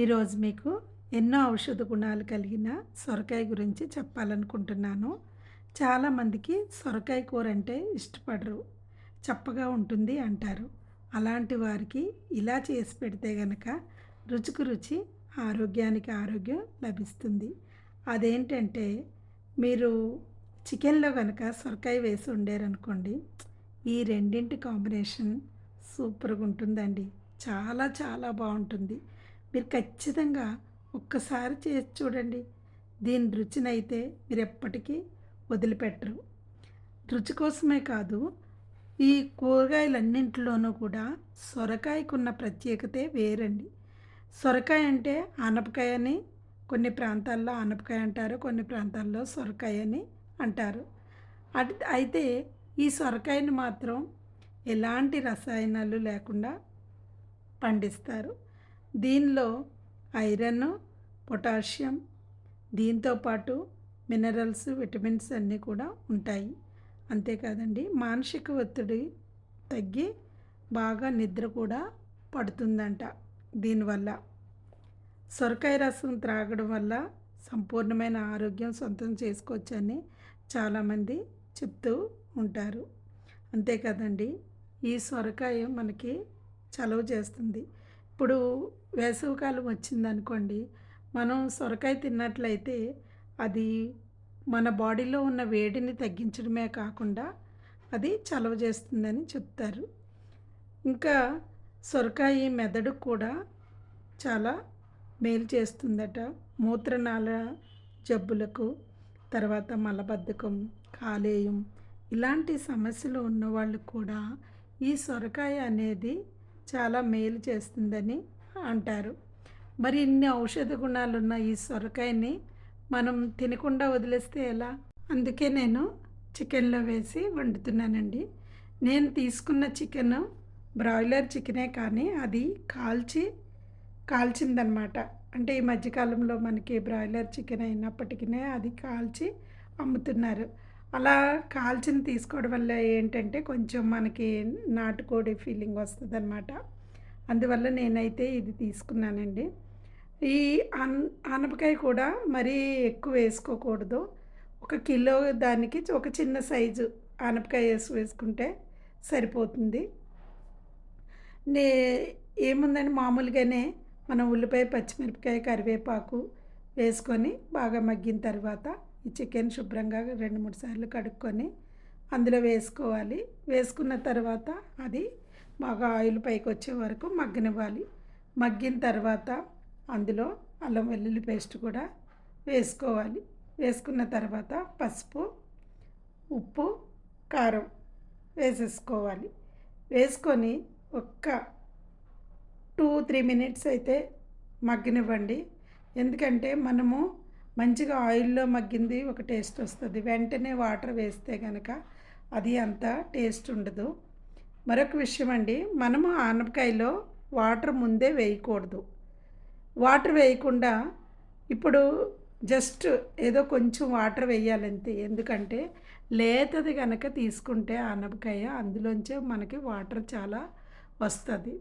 ఈరోజు మీకు ఎన్నో ఔషధ గుణాలు కలిగిన సొరకాయ గురించి చెప్పాలనుకుంటున్నాను. చాలామందికి సొరకాయ కూర అంటే ఇష్టపడరు చప్పగా ఉంటుంది అంటారు. అలాంటి వారికి ఇలా చేసి పెడితే గనక రుచికి రుచి ఆరోగ్యానికి ఆరోగ్యం లభిస్తుంది. అదేంటంటే మీరు చికెన్లో కనుక సొరకాయ వేసి వండారనుకోండి ఈ రెండింటి కాంబినేషన్ సూపర్గా ఉంటుందండి. చాలా చాలా బాగుంటుంది. మీరు ఖచ్చితంగా ఒక్కసారి చేసి చూడండి. దీని రుచినైతే మీరు ఎప్పటికీ వదిలిపెట్టరు. రుచి కోసమే కాదు ఈ కూరగాయలన్నింటిలోనూ కూడా సొరకాయకున్న ప్రత్యేకతే వేరండి. సొరకాయ అంటే ఆనపకాయ అని కొన్ని ప్రాంతాల్లో ఆనపకాయ అంటారు కొన్ని ప్రాంతాల్లో సొరకాయ అని అంటారు. అట్ అయితే ఈ సొరకాయని మాత్రం ఎలాంటి రసాయనాలు లేకుండా పండిస్తారు. దీనిలో ఐరన్ పొటాషియం దీంతోపాటు మినరల్స్ విటమిన్స్ అన్నీ కూడా ఉంటాయి. అంతేకాదండి మానసిక ఒత్తిడి తగ్గి బాగా నిద్ర కూడా పడుతుందంట దీనివల్ల. సొరకాయ రసం త్రాగడం వల్ల సంపూర్ణమైన ఆరోగ్యం సొంతం చేసుకోవచ్చని చాలామంది చెప్తూ ఉంటారు. అంతే కదండి ఈ సొరకాయ మనకి చలవ చేస్తుంది. ఇప్పుడు వేసవికాలం వచ్చిందనుకోండి మనం సొరకాయ తిన్నట్లయితే అది మన బాడీలో ఉన్న వేడిని తగ్గించడమే కాకుండా అది చలవ చేస్తుందని చెప్తారు. ఇంకా సొరకాయ మెదడు కూడా చాలా మేలు చేస్తుందట. మూత్రనాళ జబ్బులకు తర్వాత మలబద్ధకం కాలేయం ఇలాంటి సమస్యలు ఉన్నవాళ్ళు కూడా ఈ సొరకాయ అనేది చాలా మేలు చేస్తుందని అంటారు. మరి ఇన్ని ఔషధ గుణాలు ఉన్న ఈ సొరకాయని మనం తినకుండా వదిలేస్తే ఎలా? అందుకే నేను చికెన్లో వేసి వండుతున్నానండి. నేను తీసుకున్న చికెన్ బ్రాయిలర్ చికెనే కానీ అది కాల్చి కాల్చిందనమాట. అంటే ఈ మధ్యకాలంలో మనకి బ్రాయిలర్ చికెన్ అయినప్పటికీ అది కాల్చి అమ్ముతున్నారు. అలా కాల్చిన తీసుకోవడం వల్ల ఏంటంటే కొంచెం మనకి నాటుకోడి ఫీలింగ్ వస్తుంది అనమాట అందువల్ల నేనైతే ఇది తీసుకున్నానండి. ఈ అన్ ఆనపకాయ కూడా మరీ ఎక్కువ వేసుకోకూడదు. ఒక కిలో దానికి ఒక చిన్న సైజు ఆనపకాయ వేసి వేసుకుంటే సరిపోతుంది. నే ఏముందని మామూలుగానే మనం ఉల్లిపాయ పచ్చిమిరపకాయ కరివేపాకు వేసుకొని బాగా మగ్గిన తర్వాత ఈ చికెన్ శుభ్రంగా రెండు మూడు సార్లు కడుక్కొని అందులో వేసుకోవాలి. వేసుకున్న తర్వాత అది బాగా ఆయిల్ పైకి వచ్చే వరకు మగ్గనివ్వాలి. మగ్గిన తర్వాత అందులో అల్లం వెల్లుల్లి పేస్ట్ కూడా వేసుకోవాలి. వేసుకున్న తర్వాత పసుపు ఉప్పు కారం వేసేసుకోవాలి. వేసుకొని ఒక్క టూ త్రీ మినిట్స్ అయితే మగ్గనివ్వండి. ఎందుకంటే మనము మంచిగా ఆయిల్లో మగ్గింది ఒక టేస్ట్ వస్తుంది. వెంటనే వాటర్ వేస్తే కనుక అది అంత టేస్ట్ ఉండదు. మరొక విషయం అండి మనము ఆనపకాయలో వాటర్ ముందే వేయకూడదు. వాటర్ వేయకుండా ఇప్పుడు జస్ట్ ఏదో కొంచెం వాటర్ వేయాలంతే. ఎందుకంటే లేతది కనుక తీసుకుంటే ఆనపకాయ అందులోంచే మనకి వాటర్ చాలా వస్తుంది.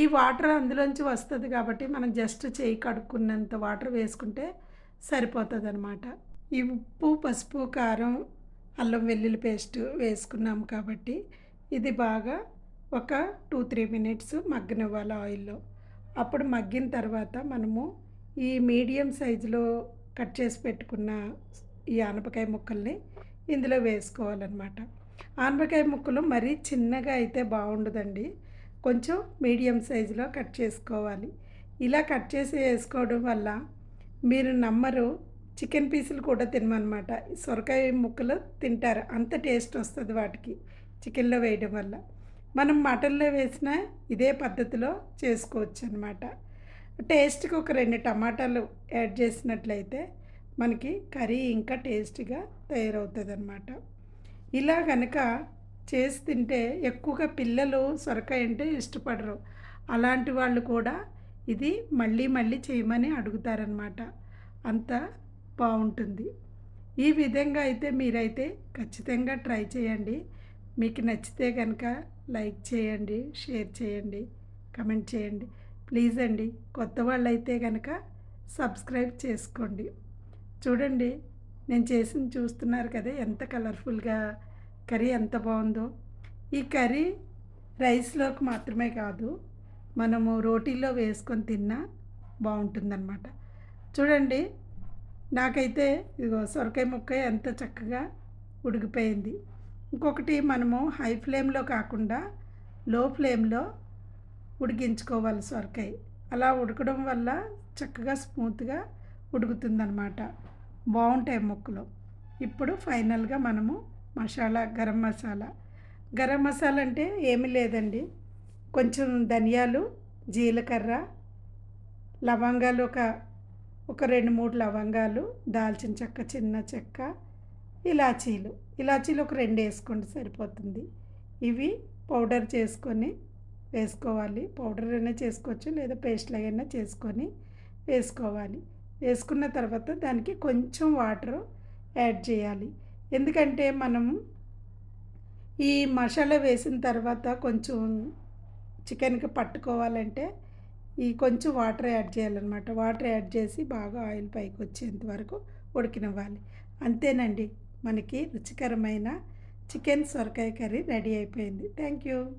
ఈ వాటర్ అందులోంచి వస్తుంది కాబట్టి మనం జస్ట్ చేయి కడుక్కున్నంత వాటర్ వేసుకుంటే సరిపోతుంది అనమాట ఈ ఉప్పు పసుపు కారం అల్లం వెల్లుల్లి పేస్ట్ వేసుకున్నాము కాబట్టి ఇది బాగా ఒక టూ త్రీ మినిట్స్ మగ్గనివ్వాలి ఆయిల్లో. అప్పుడు మగ్గిన తర్వాత మనము ఈ మీడియం సైజులో కట్ చేసి పెట్టుకున్న ఈ ఆనపకాయ ముక్కల్ని ఇందులో వేసుకోవాలన్నమాట. ఆనపకాయ ముక్కలు మరీ చిన్నగా అయితే బాగుండదండి. కొంచెం మీడియం సైజులో కట్ చేసుకోవాలి. ఇలా కట్ చేసి వేసుకోవడం వల్ల మీరు నమ్మరు చికెన్ పీసులు కూడా తినమన్నమాట సొరకాయ ముక్కలు తింటారు. అంత టేస్ట్ వస్తుంది వాటికి చికెన్లో వేయడం వల్ల. మనం మటన్లో వేసిన ఇదే పద్ధతిలో చేసుకోవచ్చు అనమాట టేస్ట్కి ఒక రెండు టమాటాలు యాడ్ చేసినట్లయితే మనకి కర్రీ ఇంకా టేస్ట్గా తయారవుతుంది అనమాట ఇలా కనుక చేసి తింటే ఎక్కువగా పిల్లలు సొరకాయ అంటే ఇష్టపడరు. అలాంటి వాళ్ళు కూడా ఇది మళ్ళీ మళ్ళీ చేయమని అడుగుతారనమాట అంత బాగుంటుంది. ఈ విధంగా అయితే మీరైతే ఖచ్చితంగా ట్రై చేయండి. మీకు నచ్చితే కనుక లైక్ చేయండి షేర్ చేయండి కమెంట్ చేయండి. ప్లీజ్ అండి కొత్త వాళ్ళైతే కనుక సబ్స్క్రైబ్ చేసుకోండి. చూడండి నేను చేసింది చూస్తున్నారు కదా ఎంత కలర్ఫుల్గా కర్రీ ఎంత బాగుందో. ఈ కర్రీ రైస్లోకి మాత్రమే కాదు మనము రోటీలో వేసుకొని తిన్నా బాగుంటుందన్నమాట. చూడండి నాకైతే ఇదిగో సొరకాయ ముక్క ఎంత చక్కగా ఉడికిపోయింది. ఇంకొకటి మనము హై ఫ్లేమ్లో కాకుండా లో ఫ్లేమ్లో ఉడికించుకోవాలి సొరకాయ. అలా ఉడకడం వల్ల చక్కగా స్మూత్గా ఉడుకుతుందన్నమాట. బాగుంటాయి ముక్కలు. ఇప్పుడు ఫైనల్గా మనము మసాలా గరం మసాలా. గరం మసాలా అంటే ఏమీ లేదండి. కొంచెం ధనియాలు జీలకర్ర లవంగాలు ఒక ఒక రెండు మూడు లవంగాలు దాల్చిన చెక్క చిన్న చెక్క ఇలాచీలు. ఇలాచీలు ఒక రెండు వేసుకోండి సరిపోతుంది. ఇవి పౌడర్ చేసుకొని వేసుకోవాలి. పౌడర్ అయినా చేసుకోవచ్చు లేదా పేస్ట్ లాగైనా చేసుకొని వేసుకోవాలి. వేసుకున్న తర్వాత దానికి కొంచెం వాటర్ యాడ్ చేయాలి. ఎందుకంటే మనం ఈ మసాలా వేసిన తర్వాత కొంచెం చికెన్కి పట్టుకోవాలంటే ఈ కొంచెం వాటర్ యాడ్ చేయాలన్నమాట. వాటర్ యాడ్ చేసి బాగా ఆయిల్ పైకి వచ్చేంత వరకు ఉడికినవ్వాలి. అంతేనండి. మనకి రుచికరమైన చికెన్ సొరకాయ కర్రీ రెడీ అయిపోయింది. Thank you